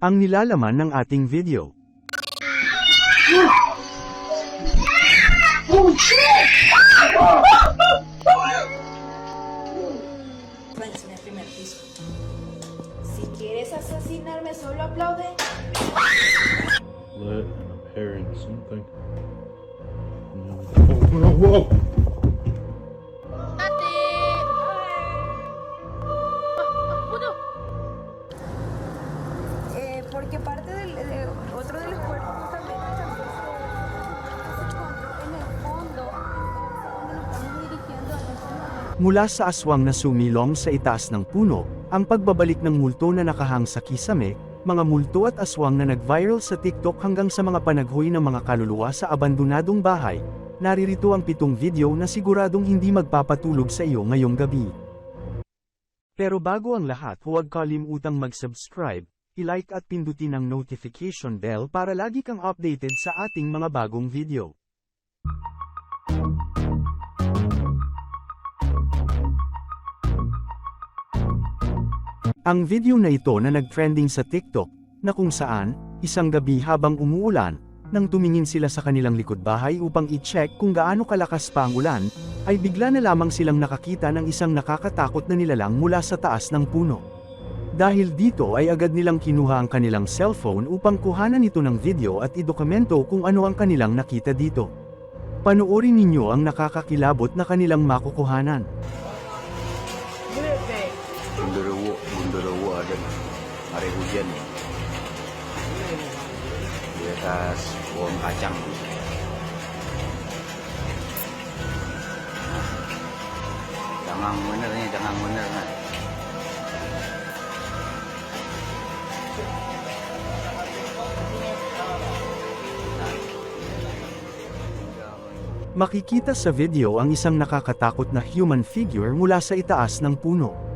Ang nilalaman ng ating video. En el primer piso. Si quieres asesinarme, solo aplaude. and I'm hearing something. No. Oh, whoa, whoa! Mula sa aswang na sumilong sa itaas ng puno, ang pagbabalik ng multo na nakahang sa kisame, mga multo at aswang na nag-viral sa TikTok hanggang sa mga panaghoy ng mga kaluluwa sa abandonadong bahay, naririto ang pitong video na siguradong hindi magpapatulog sa iyo ngayong gabi. Pero bago ang lahat huwag kalimutang mag-subscribe, i-like at pindutin ang notification bell para lagi kang updated sa ating mga bagong video. Ang video na ito na nag-trending sa TikTok, na kung saan, isang gabi habang umuulan, nang tumingin sila sa kanilang likod bahay upang i-check kung gaano kalakas pa ang ulan, ay bigla na lamang silang nakakita ng isang nakakatakot na nilalang mula sa taas ng puno. Dahil dito ay agad nilang kinuha ang kanilang cellphone upang kuhanan ito ng video at idokumento kung ano ang kanilang nakita dito. Panoorin ninyo ang nakakakilabot na kanilang makukuhanan. Hari hujan ya. Di atas pohon kacang. Nah, jangan bener nih, jangan bener nah. Makikita sa video ang isang nakakatakot na human figure mula sa itaas ng puno.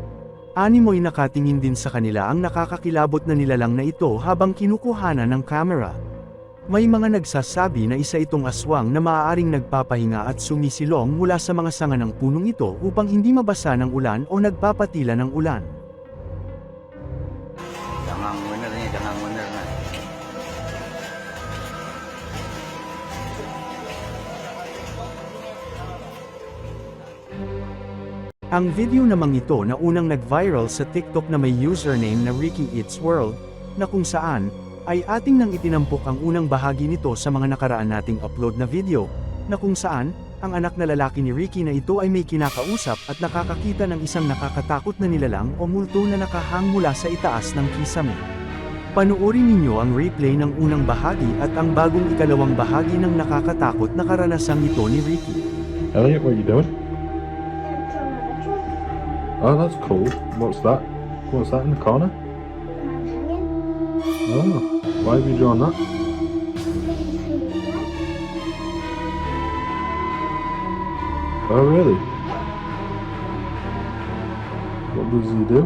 Animoy nakatingin din sa kanila ang nakakakilabot na nilalang na ito habang kinukuhanan ng camera. May mga nagsasabi na isa itong aswang na maaaring nagpapahinga at sumisilong mula sa mga sanga ng punong ito upang hindi mabasa ng ulan o nagpapatila ng ulan. Ang video namang ito na unang nag-viral sa TikTok na may username na Ricky Eats World, na kung saan, ay ating nang itinampok ang unang bahagi nito sa mga nakaraan nating upload na video, na kung saan, ang anak na lalaki ni Ricky na ito ay may kinakausap at nakakakita ng isang nakakatakot na nilalang o multo na nakahang mula sa itaas ng kisame. Panoorin ninyo ang replay ng unang bahagi at ang bagong ikalawang bahagi ng nakakatakot na karanasang ito ni Ricky. Elliot, what are you doing? Oh, that's cool. What's that? What's that in the corner? Oh, why have you drawn that? Oh, really? What does he do?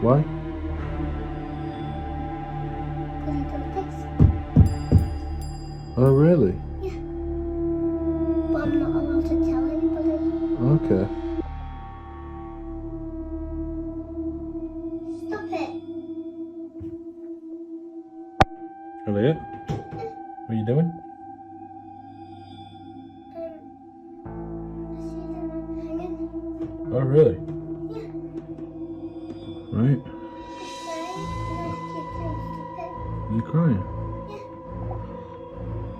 Why? Oh, really? Okay. Stop it. Elliot, what are you doing? Um, see them hanging. Oh, really? Yeah. Right. Okay. And I keep saying stop it. You crying?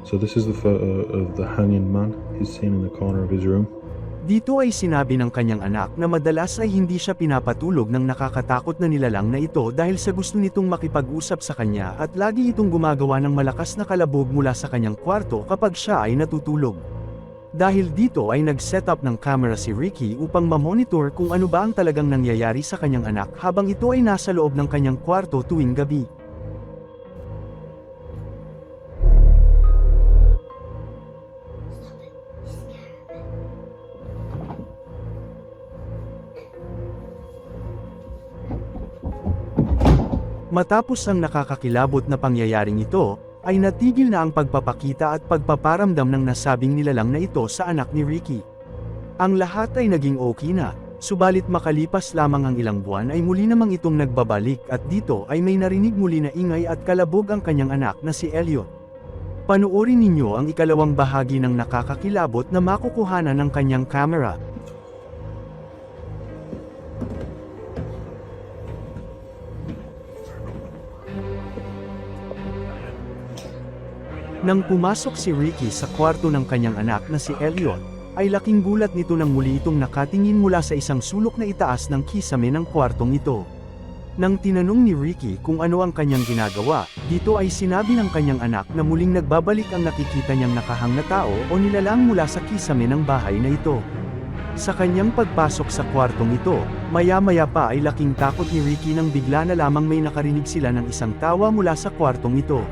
So this is the photo of the hanging man he's seen in the corner of his room. Dito ay sinabi ng kanyang anak na madalas ay hindi siya pinapatulog ng nakakatakot na nilalang na ito dahil sa gusto nitong makipag-usap sa kanya at lagi itong gumagawa ng malakas na kalabog mula sa kanyang kwarto kapag siya ay natutulog. Dahil dito ay nag-set up ng camera si Ricky upang mamonitor kung ano ba ang talagang nangyayari sa kanyang anak habang ito ay nasa loob ng kanyang kwarto tuwing gabi. Matapos ang nakakakilabot na pangyayaring ito, ay natigil na ang pagpapakita at pagpaparamdam ng nasabing nilalang na ito sa anak ni Ricky. Ang lahat ay naging okay na, Subalit makalipas lamang ang ilang buwan ay muli namang itong nagbabalik at dito ay may narinig muli na ingay at kalabog ang kanyang anak na si Elliot. Panuorin ninyo ang ikalawang bahagi ng nakakakilabot na makukuhanan ng kanyang camera. Nang pumasok si Ricky sa kwarto ng kanyang anak na si Elliot, ay laking gulat nito nang muli itong nakatingin mula sa isang sulok na itaas ng kisame ng kwartong ito. Nang tinanong ni Ricky kung ano ang kanyang ginagawa, dito ay sinabi ng kanyang anak na muling nagbabalik ang nakikita niyang nakahang na tao o nilalang mula sa kisame ng bahay na ito. Sa kanyang pagpasok sa kwartong ito, maya-maya pa ay laking takot ni Ricky nang bigla na lamang may nakarinig sila ng isang tawa mula sa kwartong ito.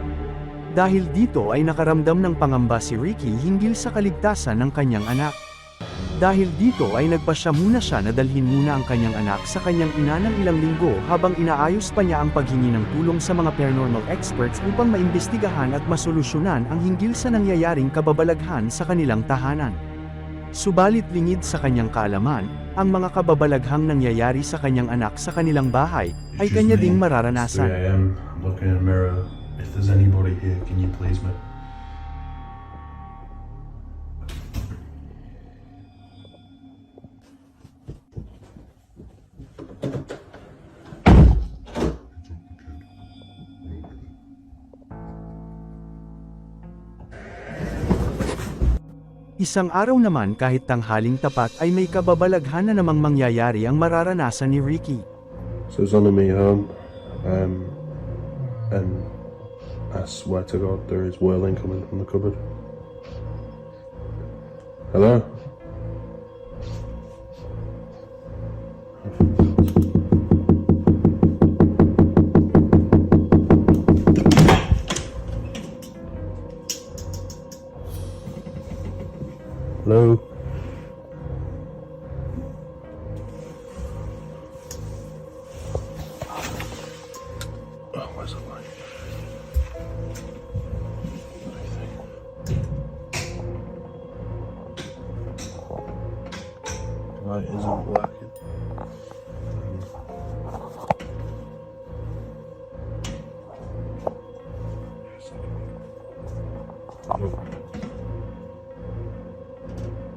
Dahil dito ay nakaramdam ng pangamba si Ricky hinggil sa kaligtasan ng kanyang anak. Dahil dito ay nagpasya muna siya na dalhin muna ang kanyang anak sa kanyang ina ng ilang linggo habang inaayos pa niya ang paghingi ng tulong sa mga paranormal experts upang maimbestigahan at masolusyonan ang hinggil sa nangyayaring kababalaghan sa kanilang tahanan. Subalit lingid sa kanyang kaalaman, ang mga kababalaghang nangyayari sa kanyang anak sa kanilang bahay ay kanya ding 3 mararanasan. a.m. I'm looking in a mirror. If there's anybody here, can you please me? Isang araw naman kahit tanghaling tapat ay may kababalaghan na namang mangyayari ang mararanasan ni Ricky. So it's on the way home, um, and I swear to God, there is whirling coming from the cupboard. Hello?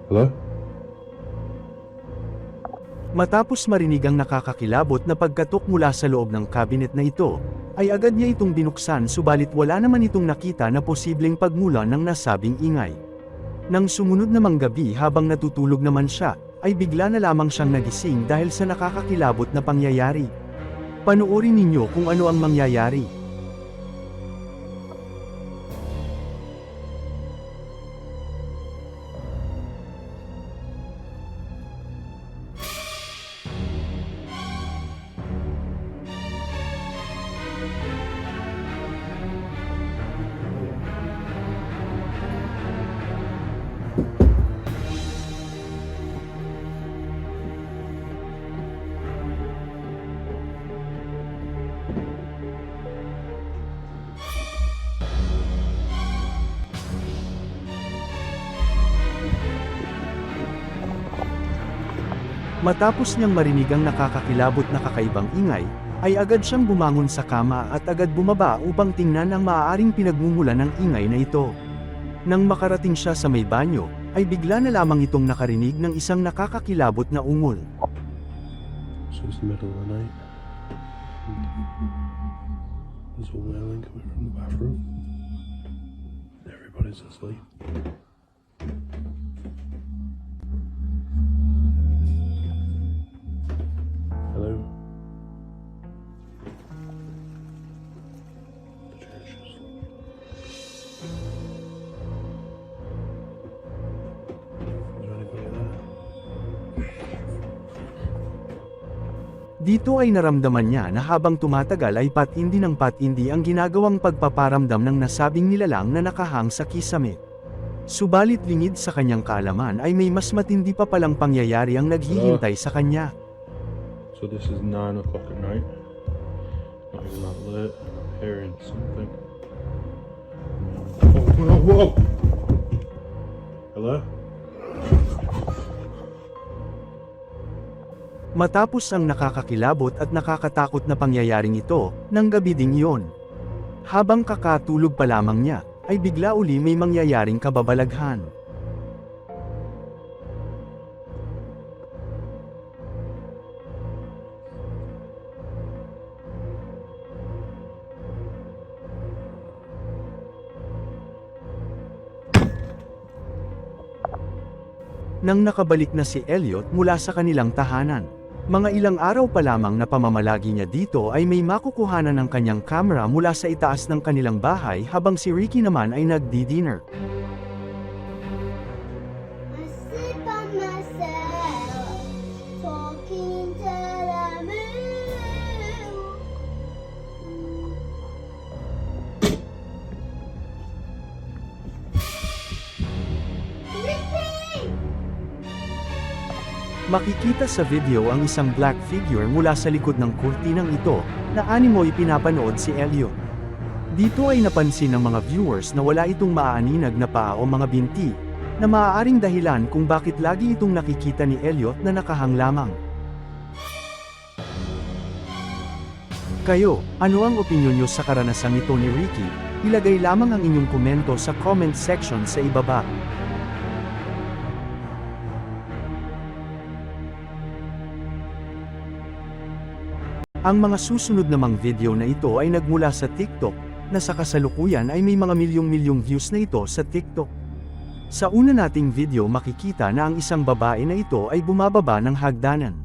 Hello? Matapos marinig ang nakakakilabot na pagkatok mula sa loob ng cabinet na ito, ay agad niya itong binuksan subalit wala naman itong nakita na posibleng pagmula ng nasabing ingay. Nang sumunod namang gabi habang natutulog naman siya, ay bigla na lamang siyang nagising dahil sa nakakakilabot na pangyayari. Panoorin ninyo kung ano ang mangyayari. Matapos niyang marinig ang nakakakilabot na kakaibang ingay, ay agad siyang bumangon sa kama at agad bumaba upang tingnan ang maaaring pinagmumulan ng ingay na ito. Nang makarating siya sa may banyo, ay bigla na lamang itong nakarinig ng isang nakakakilabot na ungol. It's the middle of the. There's a wailing coming from the bathroom. Everybody's asleep. Dito ay naramdaman niya na habang tumatagal ay patindi ng patindi ang ginagawang pagpaparamdam ng nasabing nilalang na nakahang sa kisame. Subalit lingid sa kanyang kaalaman ay may mas matindi pa palang pangyayari ang naghihintay sa kanya. So this is nine o'clock at night. Not even that late. and I'm hearing something. Whoa, whoa, whoa! Hello? Matapos ang nakakakilabot at nakakatakot na pangyayaring ito, ng gabi ding iyon. Habang kakatulog pa lamang niya, ay bigla uli may mangyayaring kababalaghan. Nang nakabalik na si Elliot mula sa kanilang tahanan. Mga ilang araw pa lamang na pamamalagi niya dito ay may makukuhanan ng kanyang camera mula sa itaas ng kanilang bahay habang si Ricky naman ay nagdi-dinner. Makikita sa video ang isang black figure mula sa likod ng kurtinang ito, na animoy pinapanood si Elliot. Dito ay napansin ng mga viewers na wala itong maaaninag na paa o mga binti, na maaaring dahilan kung bakit lagi itong nakikita ni Elliot na nakahang lamang. Kayo, ano ang opinyon nyo sa karanasang ito ni Ricky? Ilagay lamang ang inyong komento sa comment section sa ibaba. Ang mga susunod namang video na ito ay nagmula sa TikTok, na sa kasalukuyan ay may mga milyong-milyong views na ito sa TikTok. Sa una nating video makikita na ang isang babae na ito ay bumababa ng hagdanan.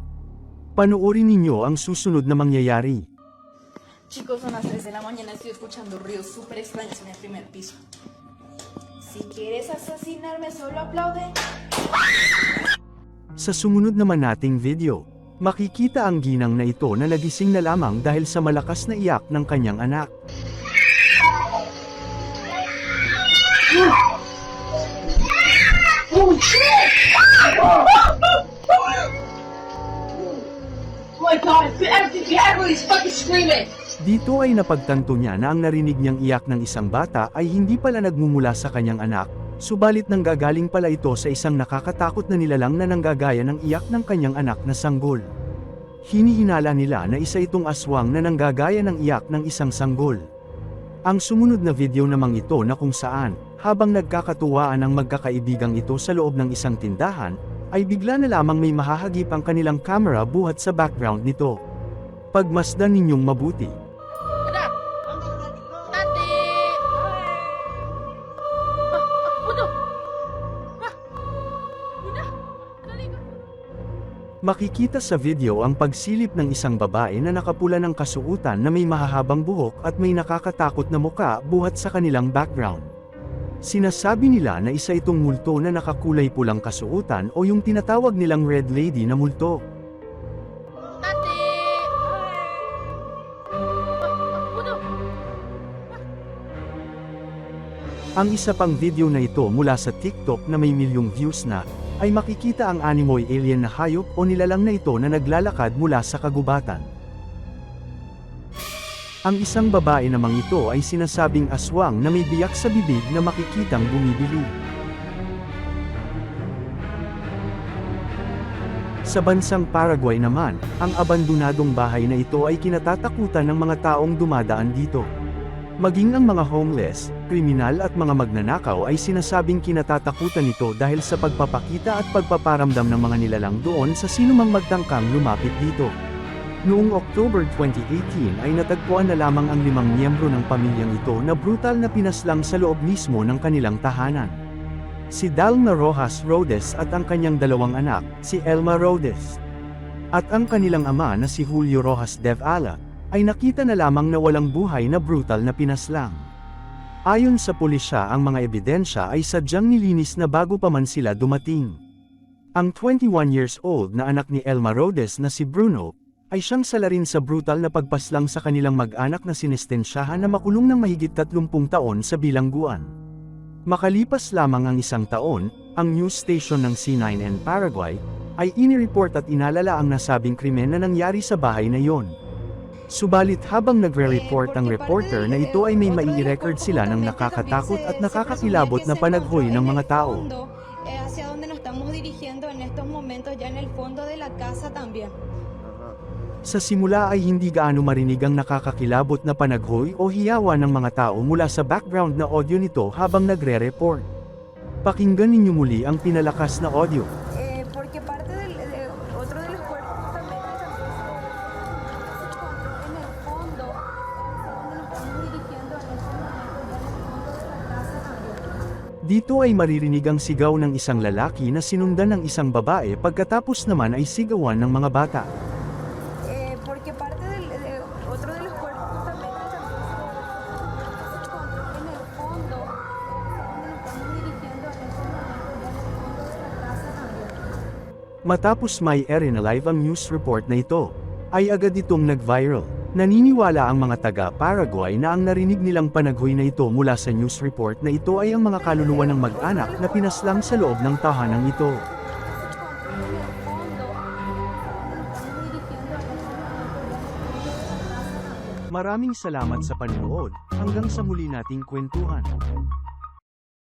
Panoorin ninyo ang susunod na mangyayari. Chicos, son las 3 de la mañana, estoy escuchando ruidos súper extraños en el primer piso. Si quieres asesinarme, solo aplaude. Sa sumunod naman nating video, makikita ang ginang na ito na nagising na lamang dahil sa malakas na iyak ng kanyang anak. Oh my god, everybody's fucking screaming! Dito ay napagtanto niya na ang narinig niyang iyak ng isang bata ay hindi pala nagmumula sa kanyang anak, subalit nanggagaling pala ito sa isang nakakatakot na nilalang na nanggagaya ng iyak ng kanyang anak na sanggol. Hinihinala nila na isa itong aswang na nanggagaya ng iyak ng isang sanggol. Ang sumunod na video namang ito na kung saan, habang nagkakatuwaan ang magkakaibigang ito sa loob ng isang tindahan, ay bigla na lamang may mahahagip ang kanilang camera buhat sa background nito. Pagmasdan ninyong mabuti. Makikita sa video ang pagsilip ng isang babae na nakapula ng kasuutan na may mahahabang buhok at may nakakatakot na muka buhat sa kanilang background. Sinasabi nila na isa itong multo na nakakulay pulang kasuutan o yung tinatawag nilang Red Lady na multo. Ang isa pang video na ito mula sa TikTok na may milyong views na, ay makikita ang animoy alien na hayop o nilalang na ito na naglalakad mula sa kagubatan. Ang isang babae namang ito ay sinasabing aswang na may biyak sa bibig na makikitang bumibili. Sa bansang Paraguay naman, ang abandonadong bahay na ito ay kinatatakutan ng mga taong dumadaan dito. Maging ang mga homeless, kriminal at mga magnanakaw ay sinasabing kinatatakutan nito dahil sa pagpapakita at pagpaparamdam ng mga nilalang doon sa sinumang magtangkang lumapit dito. Noong October 2018 ay natagpuan na lamang ang limang miyembro ng pamilyang ito na brutal na pinaslang sa loob mismo ng kanilang tahanan. Si Dalma Rojas Rodes at ang kanyang dalawang anak, si Elma Rodes. At ang kanilang ama na si Julio Rojas Devala, ay nakita na lamang na walang buhay na brutal na pinaslang. Ayon sa pulisya ang mga ebidensya ay sadyang nilinis na bago pa man sila dumating. Ang 21 years old na anak ni Elma Rodes na si Bruno, ay siyang salarin sa brutal na pagpaslang sa kanilang mag-anak na sinestensyahan na makulong ng mahigit 30 taon sa bilangguan. Makalipas lamang ang isang taon, ang news station ng C9N Paraguay, ay inireport at inalala ang nasabing krimen na nangyari sa bahay na yon. Subalit habang nagre-report ang reporter na ito ay may mai-record sila ng nakakatakot at nakakakilabot na panaghoy ng mga tao. Eh, hacia donde nos estamos dirigiendo en estos momentos, ya en el fondo de la casa también. Sa simula ay hindi gaano marinig ang nakakakilabot na panaghoy o hiyawa ng mga tao mula sa background na audio nito habang nagre-report. Pakinggan ninyo muli ang pinalakas na audio. Dito ay maririnig ang sigaw ng isang lalaki na sinundan ng isang babae pagkatapos naman ay sigawan ng mga bata. Matapos may air na live ang news report na ito, ay agad itong nag-viral. Naniniwala ang mga taga-Paraguay na ang narinig nilang panaghoy na ito mula sa news report na ito ay ang mga kaluluwa ng mag-anak na pinaslang sa loob ng tahanang ito. Maraming salamat sa panonood, hanggang sa muli nating kwentuhan.